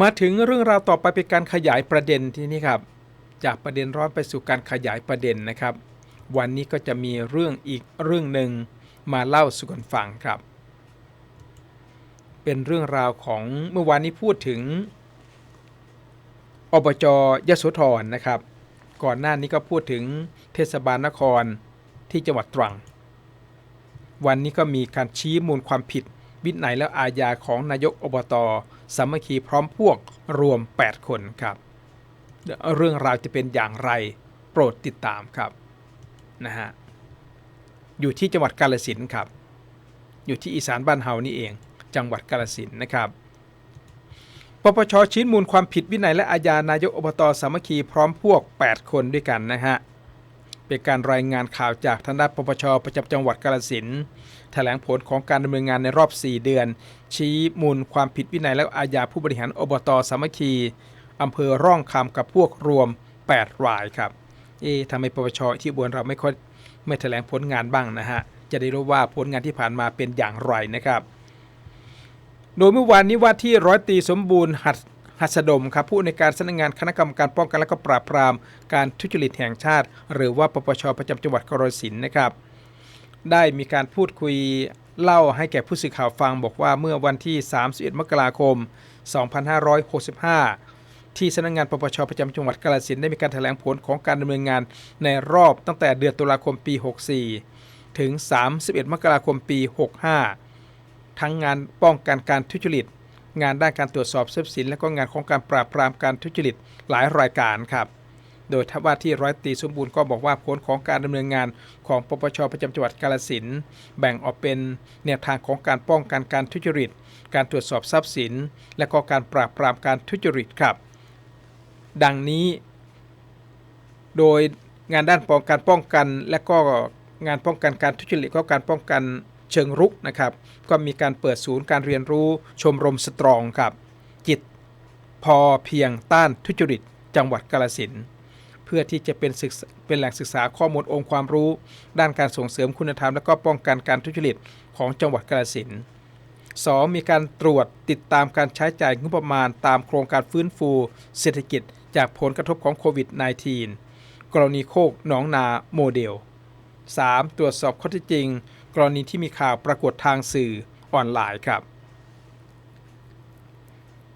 มาถึงเรื่องราวต่อไปเป็นการขยายประเด็นที่นี่ครับ จากประเด็นร้อนไปสู่การขยายประเด็นนะครับ วันนี้ก็จะมีเรื่องอีกเรื่องหนึ่งมาเล่าสู่กันฟังครับ เป็นเรื่องราวของเมื่อวานนี้พูดถึงอบจยโสธรนะครับ ก่อนหน้านี้ก็พูดถึงเทศบาลนครที่จังหวัดตรัง วันนี้ก็มีการชี้มูลความผิด วินัยและอาญาของนายกอบตสามัคคีพร้อมพวกรวม 8 คนครับ เรื่องราวจะเป็นอย่างไรโปรดติดตามครับนะฮะอยู่ที่จังหวัดกาฬสินครับ อยู่ที่อีสานบ้านเฮานี่เอง จังหวัดกาฬสินนะครับปปชชี้มูลความผิดวินัยและอาญานายกอบตสามัคคีพร้อมพวก 8 คนด้วยกันนะฮะ เป็นการรายงานข่าวจากทางด้านปปชประจำจังหวัดกาฬสินธุ์แถลงผลของการดำเนินงานในรอบ 4 เดือน ชี้มูลความผิดวินัยและอาญาผู้บริหารอบตสามัคคีอำเภอร่องคำกับพวกรวม 8 รายครับ เอ๊ทำไมปปชที่บวนเราไม่ค่อยไม่แถลงผลงานบ้างนะฮะ จะได้รู้ว่าผลงานที่ผ่านมาเป็นอย่างไรนะครับ โดยเมื่อวานนี้ว่าที่ร้อยตีสมบูรณ์หัด หัสดมครับผู้ในการสำนักงานคณะกรรมการป้องกันและก็ปราบปรามการทุจริตแห่งชาติ หรือว่าปปชประจำจังหวัดกรสินนะครับได้มีการพูดคุยเล่าให้แก่ผู้สื่อข่าวฟังบอกว่าเมื่อวันที่ 31 มกราคม 2565 ที่สำนักงานปปชประจำจังหวัดกาฬสินได้มีการแถลงผลของการดำเนินงานในรอบตั้งแต่เดือนตุลาคมปี 64 ถึง 31 มกราคมปี 65 ทั้งงานป้องกันการทุจริต งานด้านการตรวจสอบทรัพย์สิน และก็งานของการปราบปรามการทุจริตหลายรายการครับ โดยทว่าที่ร้อยตีสมบูรณ์ก็บอกว่าผลของการดำเนินงานของปปชประจำจังหวัดกาฬสินแบ่งออกเป็นแนวทางของการป้องกันการทุจริต การตรวจสอบทรัพย์สิน และก็การปราบปรามการทุจริตครับ ดังนี้ โดยงานด้านป้องการป้องกัน และก็งานป้องกันการทุจริตก็การป้องกัน เชิงรุกนะครับ ก็มีการเปิดศูนย์การเรียนรู้ชมรมสตรองครับ จิตพอเพียงต้านทุจริต จังหวัดกาฬสินเพื่อที่จะเป็นศึกเป็นแหล่งศึกษาข้อมูลองค์ความรู้ ด้านการส่งเสริมคุณธรรม และก็ป้องกันการทุจริตของจังหวัดกาฬสิน 2. มีการตรวจติดตามการใช้จ่ายงบประมาณตามโครงการฟื้นฟู เศรษฐกิจจากผลกระทบของโควิด -19 กรณีโคกหนองนาโมเดล 3. ตรวจสอบข้อเท็จจริง รณีที่มีข่าวปรากฏทางสื่อออนไลน์ครับ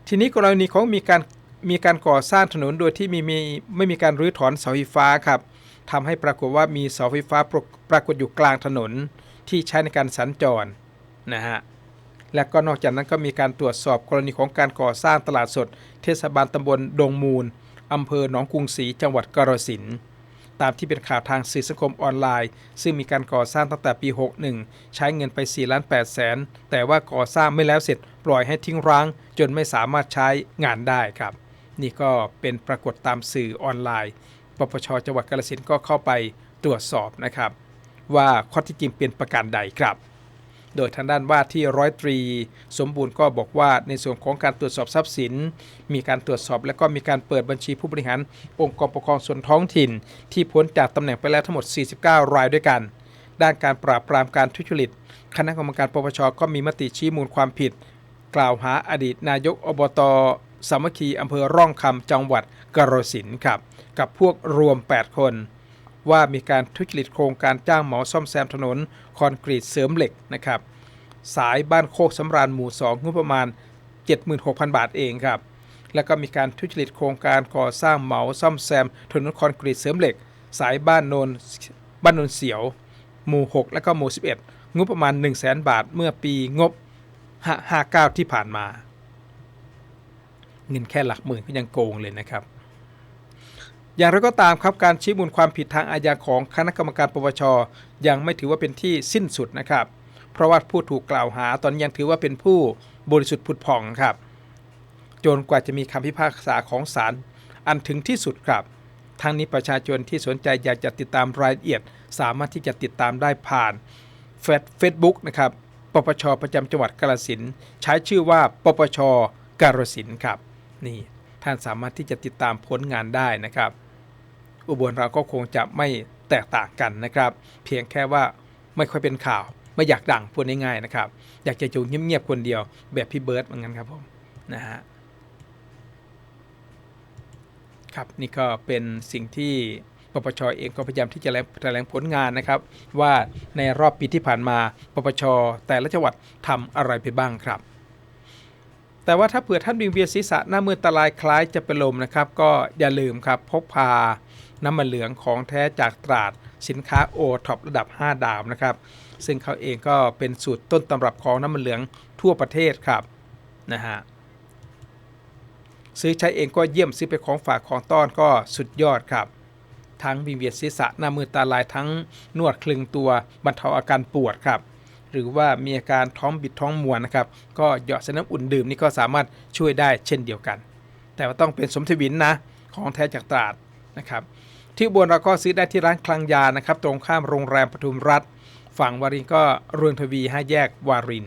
ทีนี้กรณีของมีการมีการก่อสร้างถนนโดยที่มีมีไม่มีการรื้อถอนเสาไฟฟ้าครับทำให้ปรากฏว่ามีเสาไฟฟ้าปรากปรากฏอยู่กลางถนนที่ใช้ในการสัญจรนะฮะและก็นอกจากนั้นก็มีการตรวจสอบกรณีของการก่อสร้างตลาดสด เทศบาลตำบลดงมูลอำเภอหนองกรุงศรีจังหวัดกาฬสินธุ์ ตามที่เป็นข่าวทางสื่อสังคมออนไลน์ ซึ่งมีการก่อสร้างตั้งแต่ปี 61 ใช้เงินไป4ล้าน8แสนแต่ว่าก่อสร้างไม่แล้วเสร็จปล่อยให้ทิ้งร้าง จนไม่สามารถใช้งานได้ครับ นี่ก็เป็นปรากฏตามสื่อออนไลน์ปปชจังหวัดกาฬสินธุ์ก็เข้าไปตรวจสอบนะครับ ว่าข้อที่จริงเป็นประการใดครับ โดยทางด้านว่าที่ร้อยตรี สมบูรณ์ก็บอกว่าในส่วนของการตรวจสอบทรัพย์สิน มีการตรวจสอบและก็มีการเปิดบัญชีผู้บริหาร องค์กรปกครองส่วนท้องถิ่น ที่พ้นจากตำแหน่งไปแล้วทั้งหมด 49 รายด้วยกัน ด้านการปราบปรามการทุจริต คณะกรรมการปปชก็มีมติชี้มูลความผิด กล่าวหาอดีตนายกอบตสามัคคีอำเภอร่องคำจังหวัดกาฬสินครับ กับพวกรวม 8 คน ว่ามีการทุจริตโครงการจ้างหมาซ่อมแซมถนนคอนกรีตเสริมเหล็กนะครับ สายบ้านโคกสำราญหมู่ 2 งบประมาณ 76,000 บาทเองครับ แล้วก็มีการทุจริตโครงการก่อสร้างเหมาซ่อมแซมถนนคอนกรีตเสริมเหล็ก สายบ้านโนนบ้านโนนเสียว หมู่ 6 และก็หมู่ 11 งบประมาณ 1 0 0 0 0 0 บาท เมื่อปีงบ 59 ที่ผ่านมา เงินแค่หลักหมื่นก็ยังโกงเลยนะครับ อย่างไรก็ตามครับการชี้มูลความผิดทางอาญาของคณะกรรมการปปชยังไม่ถือว่าเป็นที่สิ้นสุดนะครับ เพราะว่าผู้ถูกกล่าวหาตอนนี้ยังถือว่าเป็นผู้บริสุทธิ์ผุดผ่องครับ จนกว่าจะมีคำพิพากษาของศาลอันถึงที่สุดครับทางนี้ประชาชนที่สนใจอยากจะติดตามรายละเอียด สามารถที่จะติดตามได้ผ่านเฟซบุ๊กนะครับปปชประจำจังหวัดกาฬสินใช้ชื่อว่าปปชกาฬสินครับนี่ท่านสามารถที่จะติดตามผลงานได้นะครับ อุบลเราก็คงจะไม่แตกต่างกันนะครับ เพียงแค่ว่าไม่ค่อยเป็นข่าว ไม่อยากดังพูดง่ายๆนะครับ อยากจะอยู่เงียบๆคนเดียวแบบพี่เบิร์ดเหมือนกันครับผมนะฮะครับนี่ก็เป็นสิ่งที่ปปชเองก็พยายามที่จะแถลงผลงานนะครับ ว่าในรอบปีที่ผ่านมา ปปชแต่ละจังหวัดทำอะไรไปบ้างครับ แต่ว่าถ้าเผื่อท่านวิงเวียนศีรษะหน้ามือตาลายคล้ายจะเป็นลมนะครับ ก็อย่าลืมครับพกพาน้ำมันเหลืองของแท้จากตราดสินค้าโอท็อประดับ 5 ดาวนะครับ ซึ่งเขาเองก็เป็นสูตรต้นตำรับของน้ำมันเหลืองทั่วประเทศครับนะฮะซื้อใช้เองก็เยี่ยมซื้อไปนของฝากของต้อนก็สุดยอดครับ ทั้งวิงเวียนศีรษะหน้ามือตาลายทั้งนวดคลึงตัวบรรเทาอาการปวดครับ หรือว่ามีอาการท้องบิดท้องมวนนะครับก็หยอดใส่น้ำอุ่นดื่มนี่ก็สามารถช่วยได้เช่นเดียวกัน แต่ว่าต้องเป็นสมทวินนะของแท้จากตราดนะครับที่บนเราก็ซื้อได้ที่ร้านคลังยานะครับ ตรงข้ามโรงแรมปทุมรัฐ ฝั่งวารินก็เรืองทวีห้าแยกวาริน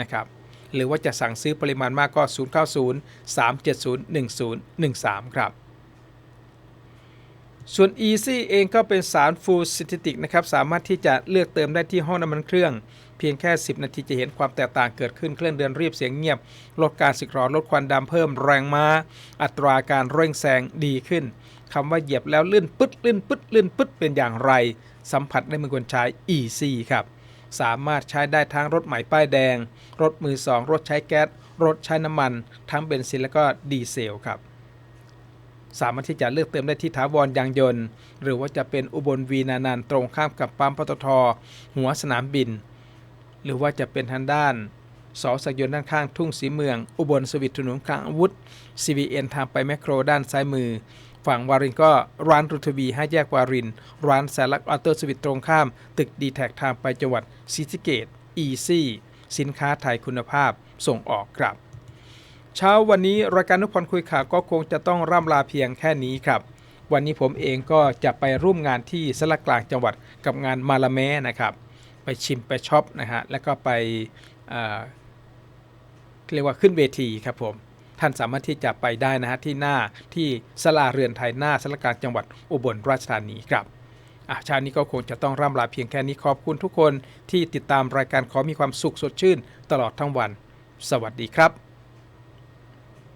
นะครับหรือว่าจะสั่งซื้อปริมาณมากก็ 090 370 1013 ครับ ส่วน Easy เองก็เป็นสารฟูซินเทติกนะครับ สามารถที่จะเลือกเติมได้ที่ห้องน้ำมันเครื่อง เพียงแค่ 10 นาทีจะเห็นความแตกต่างเกิดขึ้นเครื่องเดินเรียบเสียงเงียบ ลดการสึกหรอลดควันดำเพิ่มแรงม้า อัตราการเร่งแซงดีขึ้นคำว่าเหยียบแล้วลื่นปึ๊ดลื่นปึ๊ดลื่นปึ๊ดเป็นอย่างไร สัมผัสได้เมือคนใช้ Easy ครับสามารถใช้ได้ทั้งรถใหม่ป้ายแดง รถมือสองรถใช้แก๊สรถใช้น้ำมัน ทั้งเบนซินและก็ดีเซลครับสามารถที่จะเลือกเติมได้ที่ถาวรยางยนต์ หรือว่าจะเป็นอุบลวีนานันตรงข้ามกับปั๊มปตทหัวสนามบิน หรือว่าจะเป็นทางด้านสอสักยนด้านข้างทุ่งสีเมือง อุบลสวิตถนนกลางอาวุธ CVN ทางไปแมคโครด้านซ้ายมือ ฝั่งวารินก็ร้านรุทวีห้าแยกวาริน ร้านแสนลักออโต้สวิตตรงข้าม ตึกดีแท็ทางไปจังหวัดศรีสเกดอีซี่สินค้าไทยคุณภาพส่งออกครับ เช้าวันนี้รายการนุพรคุยข่าวก็คงจะต้องร่ำลาเพียงแค่นี้ครับ วันนี้ผมเองก็จะไปร่วมงานที่สลักกลางจังหวัดกับงานมาลาแม้นะครับ ไปชิมไปช็อปนะฮะแล้วก็ไปเเรียกว่าขึ้นเวทีครับผมท่านสามารถที่จะไปได้นะฮะที่หน้าที่สลาเรือนไทยหน้าสลักกลางจังหวัดอุบลราชธานีครับอะเชานี้ก็คงจะต้องร่ำลาเพียงแค่นี้ขอบคุณทุกคนที่ติดตามรายการขอมีความสุขสดชื่น ตลอดทั้งวัน สวัสดีครับ